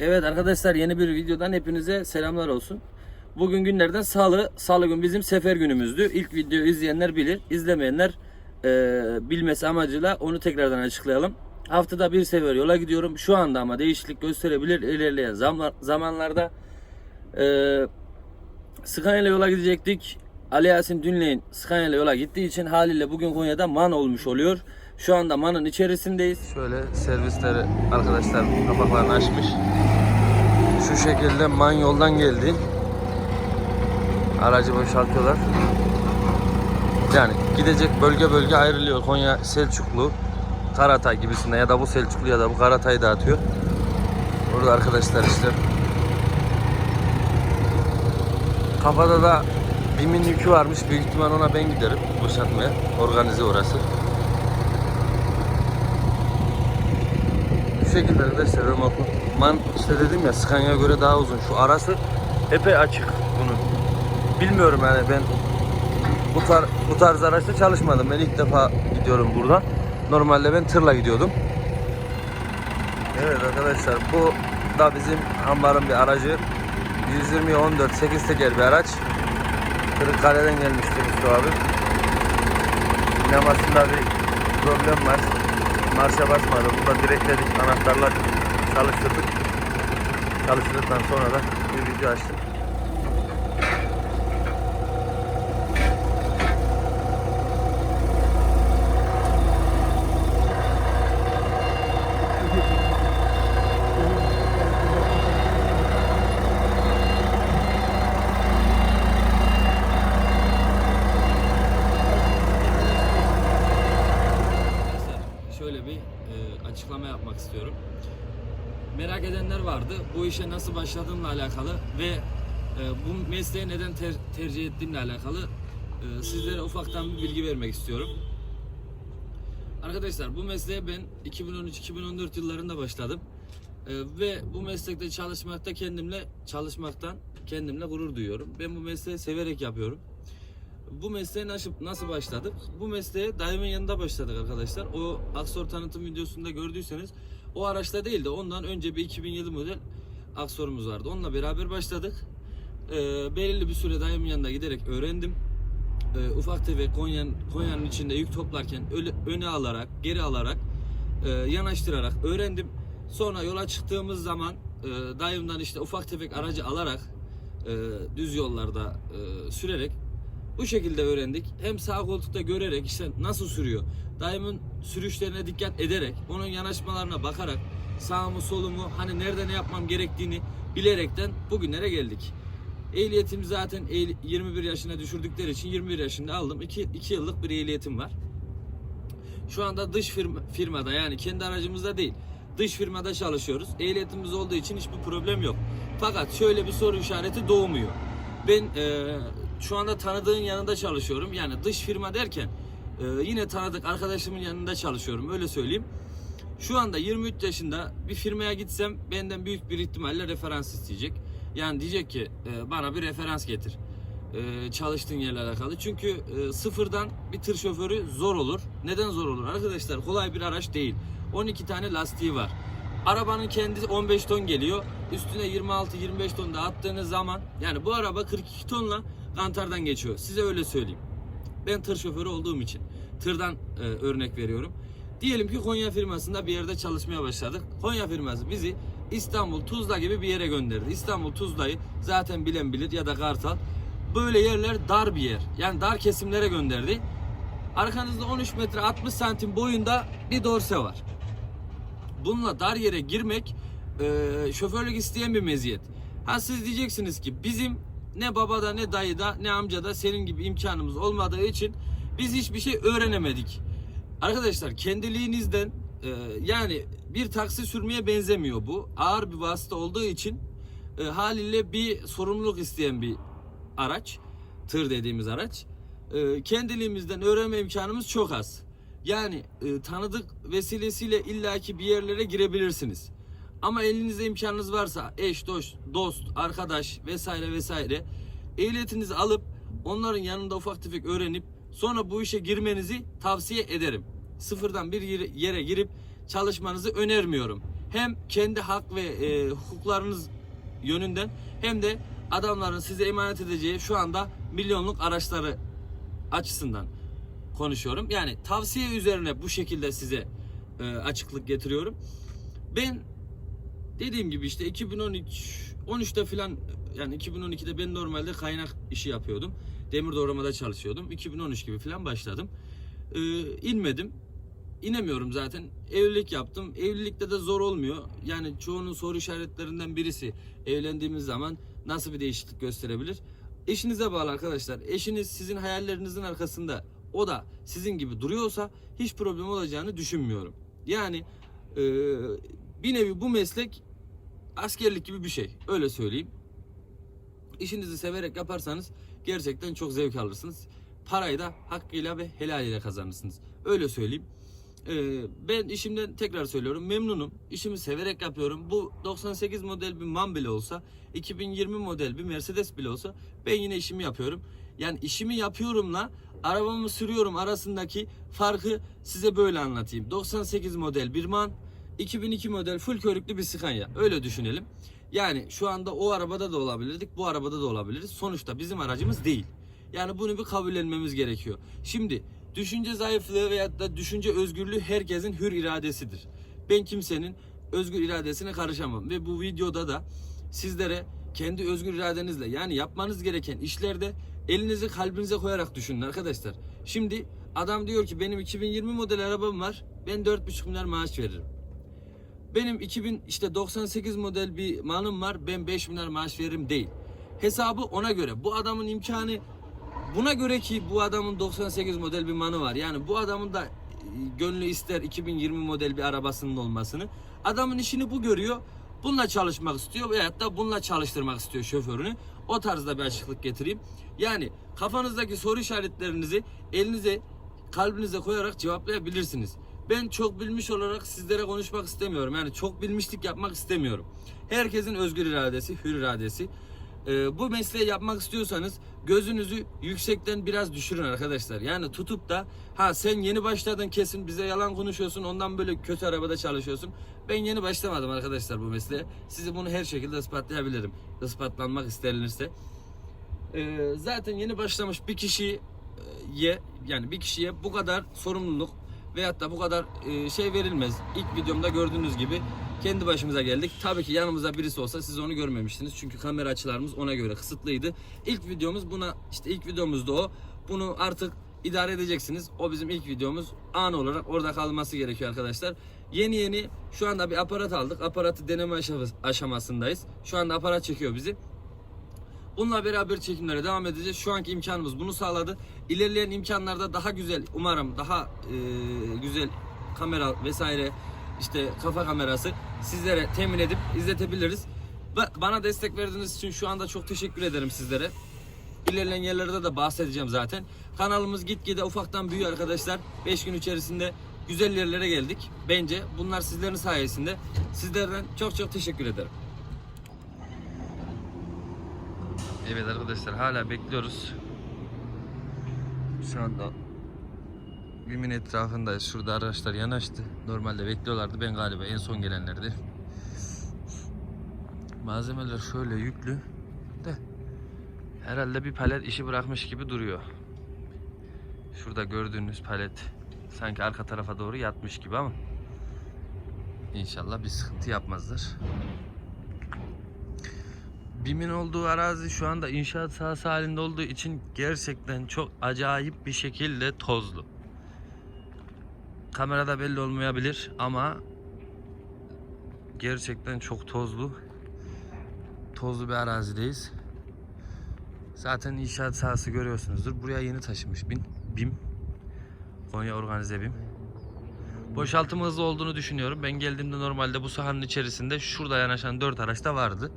Evet arkadaşlar yeni bir videodan hepinize selamlar olsun. Bugün günlerden salı. Salı gün bizim sefer günümüzdü. İlk videoyu izleyenler bilir. izlemeyenler e, bilmesi amacıyla onu tekrardan açıklayalım. Haftada bir sefer yola gidiyorum. Şu anda ama değişiklik gösterebilir ilerleyen zamla- zamanlarda. E, Scania ile yola gidecektik. Ali Yasin Dünley'in Scania ile yola gittiği için haliyle bugün Konya'da man olmuş oluyor. Şu anda manın içerisindeyiz. Şöyle servisleri arkadaşlar kapaklarını açmış. Şu şekilde man yoldan geldi. Aracı boşaltıyorlar. Yani gidecek bölge bölge ayrılıyor. Konya Selçuklu, Karatay gibisinde ya da bu Selçuklu ya da bu Karatay'ı dağıtıyor. Burada arkadaşlar işte Kafada da BİM'in yükü varmış. Büyük ihtimal ona ben giderim boşaltmaya. Organize orası. Bu şekilde arkadaşlar römorku. Man işte dedim ya Scania'ya göre daha uzun. Şu arası epey açık bunun. Bilmiyorum yani ben bu, tar bu tarz araçta çalışmadım. Ben ilk defa gidiyorum buradan. Normalde ben tırla gidiyordum. Evet arkadaşlar bu da bizim ambarın bir aracı. 120 14 8 teker bir araç. Kırıkkale'den gelmişti Mustafa abi. Dinamasında bir problem var. Marşa basmadı. Burada direkledik. Anahtarlar çalıştırdık. Çalıştırdıktan sonra da bir video açtım. Şöyle bir e, açıklama yapmak istiyorum. Merak edenler vardı. Bu işe nasıl başladığımla alakalı ve e, bu mesleği neden ter- tercih ettiğimle alakalı e, sizlere ufaktan bir bilgi vermek istiyorum. Arkadaşlar bu mesleğe ben 2013-2014 yıllarında başladım. E, ve bu meslekte çalışmakta kendimle çalışmaktan kendimle gurur duyuyorum. Ben bu mesleği severek yapıyorum. Bu mesleğe nasıl, nasıl başladık? Bu mesleğe dayımın yanında başladık arkadaşlar. O Aksor tanıtım videosunda gördüyseniz o araçta değil de ondan önce bir 2007 model Aksor'umuz vardı. Onunla beraber başladık. Ee, belirli bir süre dayımın yanında giderek öğrendim. Ee, ufak tefek Konya'nın Konya'nın içinde yük toplarken öyle, öne alarak, geri alarak, e, yanaştırarak öğrendim. Sonra yola çıktığımız zaman e, dayımdan işte ufak tefek aracı alarak e, düz yollarda e, sürerek bu şekilde öğrendik. Hem sağ koltukta görerek işte nasıl sürüyor. Dayımın sürüşlerine dikkat ederek, onun yanaşmalarına bakarak sağımı solumu hani nerede ne yapmam gerektiğini bilerekten bugünlere geldik. Ehliyetimi zaten ehl- 21 yaşına düşürdükleri için 21 yaşında aldım. 2, 2 yıllık bir ehliyetim var. Şu anda dış firma, firmada yani kendi aracımızda değil. Dış firmada çalışıyoruz. Ehliyetimiz olduğu için hiçbir problem yok. Fakat şöyle bir soru işareti doğmuyor. Ben e, şu anda tanıdığın yanında çalışıyorum. Yani dış firma derken e, yine tanıdık arkadaşımın yanında çalışıyorum. Öyle söyleyeyim. Şu anda 23 yaşında bir firmaya gitsem benden büyük bir ihtimalle referans isteyecek. Yani diyecek ki e, bana bir referans getir. E, çalıştığın yerle alakalı. Çünkü e, sıfırdan bir tır şoförü zor olur. Neden zor olur? Arkadaşlar kolay bir araç değil. 12 tane lastiği var. Arabanın kendisi 15 ton geliyor. Üstüne 26-25 ton da attığınız zaman yani bu araba 42 tonla kantardan geçiyor. Size öyle söyleyeyim. Ben tır şoförü olduğum için tırdan e, örnek veriyorum. Diyelim ki Konya firmasında bir yerde çalışmaya başladık. Konya firması bizi İstanbul Tuzla gibi bir yere gönderdi. İstanbul Tuzla'yı zaten bilen bilir ya da Kartal. Böyle yerler dar bir yer. Yani dar kesimlere gönderdi. Arkanızda 13 metre 60 santim boyunda bir dorse var. Bununla dar yere girmek e, şoförlük isteyen bir meziyet. Ha siz diyeceksiniz ki bizim ne babada ne dayıda ne amcada senin gibi imkanımız olmadığı için biz hiçbir şey öğrenemedik. Arkadaşlar kendiliğinizden e, yani bir taksi sürmeye benzemiyor bu. Ağır bir vasıta olduğu için e, haliyle bir sorumluluk isteyen bir araç. Tır dediğimiz araç. E, kendiliğimizden öğrenme imkanımız çok az. Yani e, tanıdık vesilesiyle illaki bir yerlere girebilirsiniz. Ama elinizde imkanınız varsa eş, dost, dost, arkadaş vesaire vesaire ehliyetinizi alıp onların yanında ufak tefek öğrenip sonra bu işe girmenizi tavsiye ederim. Sıfırdan bir yere- girip çalışmanızı önermiyorum. hem kendi hak ve e, hukuklarınız yönünden hem de adamların size emanet edeceği şu anda milyonluk araçları açısından konuşuyorum. Yani tavsiye üzerine bu şekilde size e, açıklık getiriyorum. Ben dediğim gibi işte 2013 13'te falan yani 2012'de ben normalde kaynak işi yapıyordum. Demir doğramada çalışıyordum. 2013 gibi falan başladım. Ee, inmedim. İnemiyorum zaten. Evlilik yaptım. Evlilikte de zor olmuyor. Yani çoğunun soru işaretlerinden birisi evlendiğimiz zaman nasıl bir değişiklik gösterebilir? Eşinize bağlı arkadaşlar. Eşiniz sizin hayallerinizin arkasında o da sizin gibi duruyorsa hiç problem olacağını düşünmüyorum. Yani e, bir nevi bu meslek askerlik gibi bir şey. Öyle söyleyeyim. İşinizi severek yaparsanız gerçekten çok zevk alırsınız. Parayı da hakkıyla ve helaliyle kazanırsınız. Öyle söyleyeyim. Ee, ben işimden tekrar söylüyorum memnunum. İşimi severek yapıyorum. Bu 98 model bir MAN bile olsa, 2020 model bir Mercedes bile olsa ben yine işimi yapıyorum. Yani işimi yapıyorumla arabamı sürüyorum arasındaki farkı size böyle anlatayım. 98 model bir MAN, 2002 model full körüklü bir Scania. Öyle düşünelim. Yani şu anda o arabada da olabilirdik, bu arabada da olabiliriz. Sonuçta bizim aracımız değil. Yani bunu bir kabullenmemiz gerekiyor. Şimdi düşünce zayıflığı veyahut da düşünce özgürlüğü herkesin hür iradesidir. Ben kimsenin özgür iradesine karışamam ve bu videoda da sizlere kendi özgür iradenizle yani yapmanız gereken işlerde elinizi kalbinize koyarak düşünün arkadaşlar. Şimdi adam diyor ki benim 2020 model arabam var. Ben 4,5 milyar maaş veririm. Benim 2000 işte 98 model bir manım var. Ben 5 milyar maaş veririm değil. Hesabı ona göre. Bu adamın imkanı buna göre ki bu adamın 98 model bir manı var. Yani bu adamın da e, gönlü ister 2020 model bir arabasının olmasını. Adamın işini bu görüyor. Bununla çalışmak istiyor veyahut da bununla çalıştırmak istiyor şoförünü. O tarzda bir açıklık getireyim. Yani kafanızdaki soru işaretlerinizi elinize kalbinize koyarak cevaplayabilirsiniz. Ben çok bilmiş olarak sizlere konuşmak istemiyorum. Yani çok bilmişlik yapmak istemiyorum. Herkesin özgür iradesi, hür iradesi. Ee, bu mesleği yapmak istiyorsanız gözünüzü yüksekten biraz düşürün arkadaşlar. Yani tutup da ha sen yeni başladın kesin bize yalan konuşuyorsun ondan böyle kötü arabada çalışıyorsun. Ben yeni başlamadım arkadaşlar bu mesleğe. Sizi bunu her şekilde ispatlayabilirim. Ispatlanmak istenirse. Ee, zaten yeni başlamış bir kişiye yani bir kişiye bu kadar sorumluluk veyahut da bu kadar e, şey verilmez. İlk videomda gördüğünüz gibi kendi başımıza geldik. Tabii ki yanımızda birisi olsa siz onu görmemiştiniz. Çünkü kamera açılarımız ona göre kısıtlıydı. İlk videomuz buna işte ilk videomuzda o. Bunu artık idare edeceksiniz. O bizim ilk videomuz. An olarak orada kalması gerekiyor arkadaşlar. Yeni yeni şu anda bir aparat aldık. Aparatı deneme aşaması- aşamasındayız. Şu anda aparat çekiyor bizi. Bununla beraber çekimlere devam edeceğiz. Şu anki imkanımız bunu sağladı. İlerleyen imkanlarda daha güzel, umarım daha e, güzel kamera vesaire işte kafa kamerası sizlere temin edip izletebiliriz. Ba- Bana destek verdiğiniz için şu anda çok teşekkür ederim sizlere. İlerleyen yerlerde de bahsedeceğim zaten. Kanalımız gitgide ufaktan büyüyor arkadaşlar. 5 gün içerisinde güzel yerlere geldik. Bence bunlar sizlerin sayesinde. Sizlerden çok çok teşekkür ederim. Evet arkadaşlar hala bekliyoruz. Şu anda BİM'in etrafındayız. Şurada araçlar yanaştı. Normalde bekliyorlardı. Ben galiba en son gelenlerdi. Malzemeler şöyle yüklü de herhalde bir palet işi bırakmış gibi duruyor. Şurada gördüğünüz palet sanki arka tarafa doğru yatmış gibi ama inşallah bir sıkıntı yapmazlar. BİM'in olduğu arazi şu anda inşaat sahası halinde olduğu için gerçekten çok acayip bir şekilde tozlu. Kamerada belli olmayabilir ama gerçekten çok tozlu. Tozlu bir arazideyiz. Zaten inşaat sahası görüyorsunuzdur. Buraya yeni taşımış BİM. BİM. Konya Organize BİM. Boşaltım hızlı olduğunu düşünüyorum. Ben geldiğimde normalde bu sahanın içerisinde şurada yanaşan 4 araç da vardı.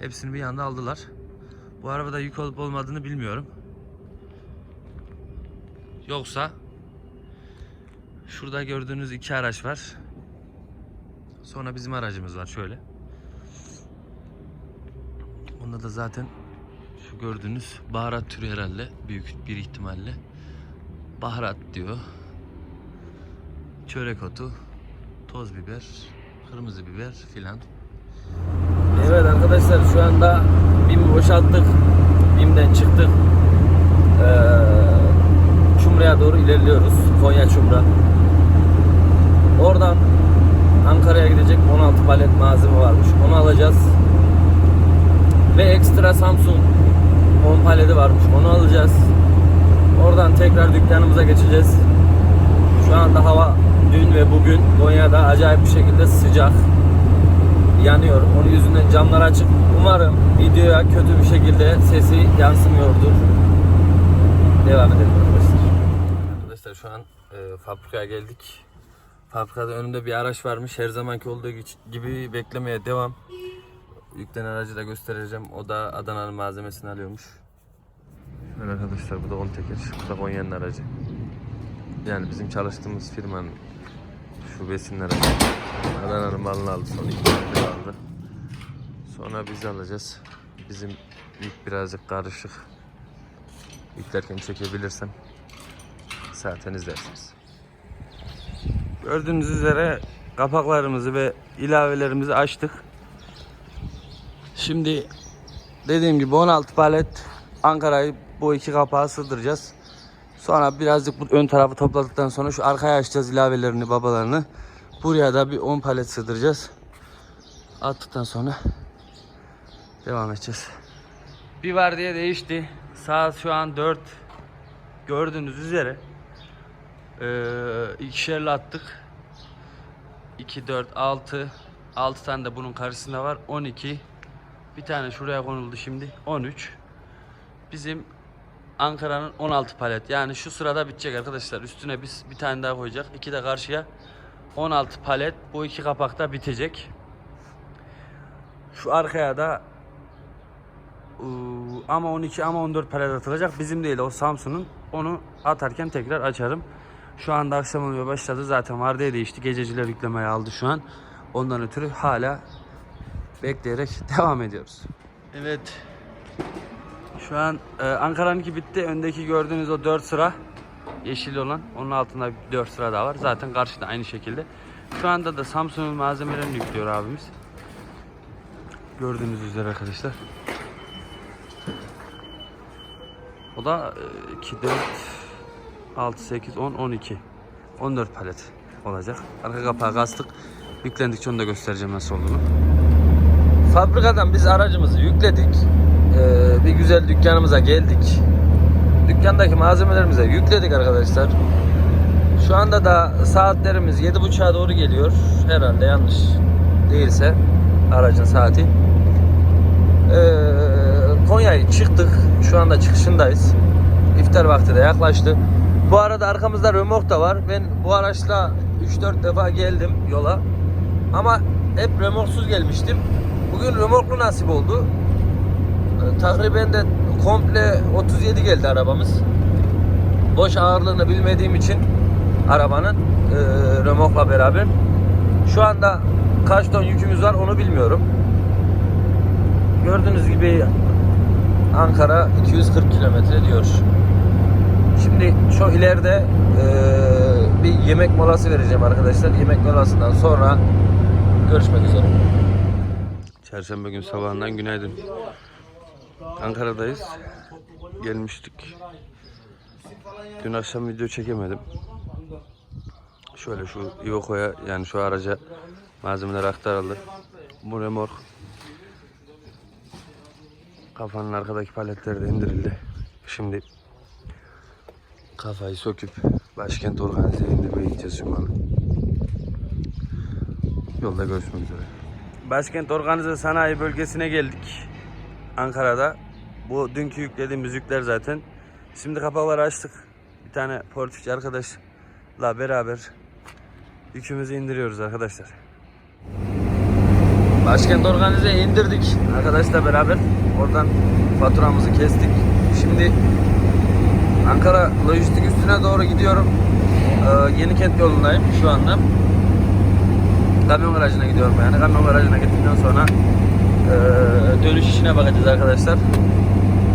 Hepsini bir anda aldılar. Bu arabada yük olup olmadığını bilmiyorum. Yoksa şurada gördüğünüz iki araç var. Sonra bizim aracımız var şöyle. Onda da zaten şu gördüğünüz baharat türü herhalde büyük bir ihtimalle. Baharat diyor. Çörek otu, toz biber, kırmızı biber filan. Evet arkadaşlar şu anda BİM'i boşalttık. BİM'den çıktık. Ee, Çumra'ya doğru ilerliyoruz. Konya Çumra. Oradan Ankara'ya gidecek 16 palet malzeme varmış. Onu alacağız. Ve ekstra Samsung 10 paleti varmış. Onu alacağız. Oradan tekrar dükkanımıza geçeceğiz. Şu anda hava dün ve bugün Konya'da acayip bir şekilde sıcak yanıyor. Onun yüzünden camlar açık. Umarım videoya kötü bir şekilde sesi yansımıyordur. Devam edelim arkadaşlar. Arkadaşlar şu an e, fabrikaya geldik. Fabrikada önümde bir araç varmış. Her zamanki olduğu gibi beklemeye devam. Yüklenen aracı da göstereceğim. O da Adana'nın malzemesini alıyormuş. Evet arkadaşlar bu da 10 teker. Bu da Konya'nın aracı. Yani bizim çalıştığımız firmanın şubesinin aracı. Adana'nın malını aldı son iki aldı. Sonra biz alacağız. Bizim yük birazcık karışık. Yüklerken çekebilirsem zaten izlersiniz. Gördüğünüz üzere kapaklarımızı ve ilavelerimizi açtık. Şimdi dediğim gibi 16 palet Ankara'yı bu iki kapağı sığdıracağız. Sonra birazcık bu ön tarafı topladıktan sonra şu arkaya açacağız ilavelerini, babalarını. Buraya da bir 10 palet sığdıracağız. Attıktan sonra devam edeceğiz. Bir var diye değişti. Saat şu an 4. Gördüğünüz üzere. Ee, ikişerli attık. 2, 4, 6. 6 tane de bunun karşısında var. 12. Bir tane şuraya konuldu şimdi. 13. Bizim Ankara'nın 16 palet. Yani şu sırada bitecek arkadaşlar. Üstüne biz bir tane daha koyacak. İki de karşıya 16 palet. Bu iki kapakta bitecek. Şu arkaya da ıı, ama 12 ama 14 palet atılacak. Bizim değil o Samsun'un. Onu atarken tekrar açarım. Şu anda akşam olmaya başladı. Zaten vardiya değişti. Gececiler yüklemeye aldı şu an. Ondan ötürü hala bekleyerek devam ediyoruz. Evet. Şu an e, Ankara'nınki bitti. Öndeki gördüğünüz o 4 sıra yeşil olan. Onun altında 4 sıra daha var. Zaten karşıda aynı şekilde. Şu anda da Samsung'un malzemelerini yüklüyor abimiz. Gördüğünüz üzere arkadaşlar. O da e, 2, 4, 6, 8, 10, 12. 14 palet olacak. Arka kapağı kastık. Yüklendikçe onu da göstereceğim nasıl olduğunu. Fabrikadan biz aracımızı yükledik. Ee, bir güzel dükkanımıza geldik. Dükkandaki malzemelerimize yükledik arkadaşlar. Şu anda da saatlerimiz 7.30'a doğru geliyor. Herhalde yanlış değilse aracın saati. Ee, Konya'ya çıktık. Şu anda çıkışındayız. İftar vakti de yaklaştı. Bu arada arkamızda römork da var. Ben bu araçla 3-4 defa geldim yola. Ama hep römorksuz gelmiştim. Bugün römorklu nasip oldu. Ee, Takriben de komple 37 geldi arabamız. Boş ağırlığını bilmediğim için arabanın e, römorkla beraber. Şu anda kaç ton yükümüz var onu bilmiyorum. Gördüğünüz gibi Ankara 240 kilometre diyor. Şimdi şu ileride e, bir yemek molası vereceğim arkadaşlar. Yemek molasından sonra görüşmek üzere. Çarşamba gün sabahından günaydın. Ankara'dayız. Gelmiştik. Dün akşam video çekemedim. Şöyle şu Iveco'ya yani şu araca malzemeler aktarıldı. Bu remork kafanın arkadaki paletleri de indirildi. Şimdi kafayı söküp başkent organize indirmeye gideceğiz Cuma'nın. Yolda görüşmek üzere. Başkent Organize Sanayi Bölgesi'ne geldik. Ankara'da. Bu dünkü yüklediğimiz yükler zaten. Şimdi kapakları açtık. Bir tane portifçi arkadaşla beraber yükümüzü indiriyoruz arkadaşlar. Başkent Organize'ye indirdik arkadaşla beraber. Oradan faturamızı kestik. Şimdi Ankara lojistik üstüne doğru gidiyorum. Ee, Yenikent yolundayım şu anda. Kamyon garajına gidiyorum yani. Kamyon garajına gittikten sonra ee, dönüş işine bakacağız arkadaşlar.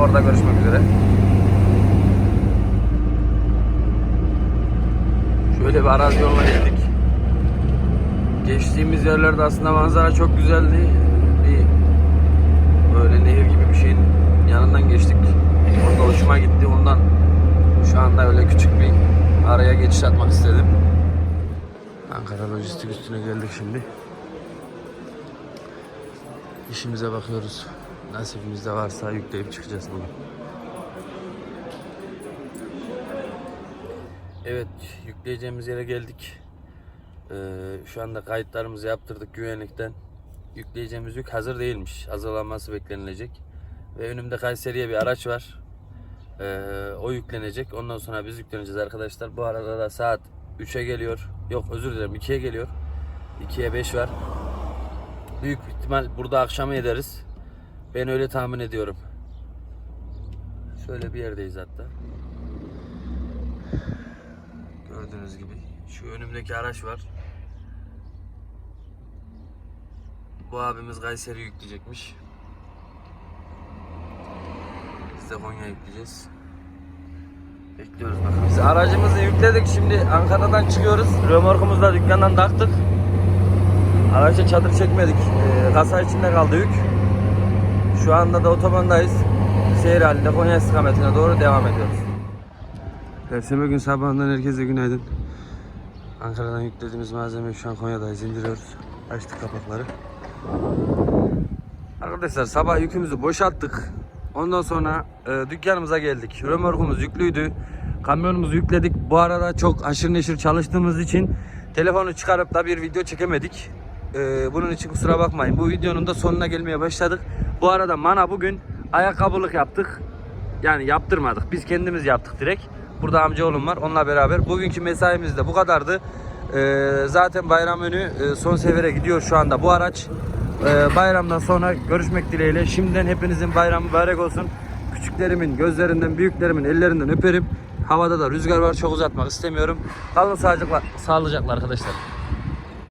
Orada görüşmek üzere. Şöyle bir arazi yoluna geldik. Geçtiğimiz yerlerde aslında manzara çok güzeldi. Bir böyle nehir gibi bir şeyin yanından geçtik. Orada hoşuma gitti. Ondan şu anda öyle küçük bir araya geçiş atmak istedim. Ankara lojistik üstüne geldik şimdi. İşimize bakıyoruz. Nasibimizde varsa yükleyip çıkacağız bugün. Evet, yükleyeceğimiz yere geldik. Ee, şu anda kayıtlarımızı yaptırdık güvenlikten. Yükleyeceğimiz yük hazır değilmiş. Hazırlanması beklenilecek. Ve önümde Kayseri'ye bir araç var. Ee, o yüklenecek. Ondan sonra biz yükleneceğiz arkadaşlar. Bu arada da saat 3'e geliyor. Yok özür dilerim 2'ye geliyor. 2'ye 5 var. Büyük ihtimal burada akşam ederiz. Ben öyle tahmin ediyorum. Şöyle bir yerdeyiz hatta. Gördüğünüz gibi şu önümdeki araç var. Bu abimiz Kayseri yükleyecekmiş. Biz de Konya yükleyeceğiz. Bekliyoruz bakalım. Biz aracımızı yükledik. Şimdi Ankara'dan çıkıyoruz. Römorkumuzu da dükkandan taktık. Araca çadır çekmedik. Ee, kasa içinde kaldı yük. Şu anda da otobandayız. Seyir halinde Konya istikametine doğru devam ediyoruz. Perşembe gün sabahından herkese günaydın. Ankara'dan yüklediğimiz malzemeyi şu an Konya'dayız indiriyoruz. Açtık kapakları. Arkadaşlar sabah yükümüzü boşalttık. Ondan sonra e, dükkanımıza geldik. Römorkumuz yüklüydü. Kamyonumuzu yükledik. Bu arada çok aşırı neşir çalıştığımız için telefonu çıkarıp da bir video çekemedik. E, bunun için kusura bakmayın. Bu videonun da sonuna gelmeye başladık. Bu arada Mana bugün ayakkabılık yaptık. Yani yaptırmadık. Biz kendimiz yaptık direkt. Burada amcaoğlum var. Onunla beraber. Bugünkü mesaimiz de bu kadardı. Ee, zaten bayram önü e, son sefere gidiyor şu anda bu araç. Ee, bayramdan sonra görüşmek dileğiyle. Şimdiden hepinizin bayramı mübarek olsun. Küçüklerimin, gözlerinden, büyüklerimin ellerinden öperim. Havada da rüzgar var. Çok uzatmak istemiyorum. Kalın sağlıcakla, sağlıcakla arkadaşlar.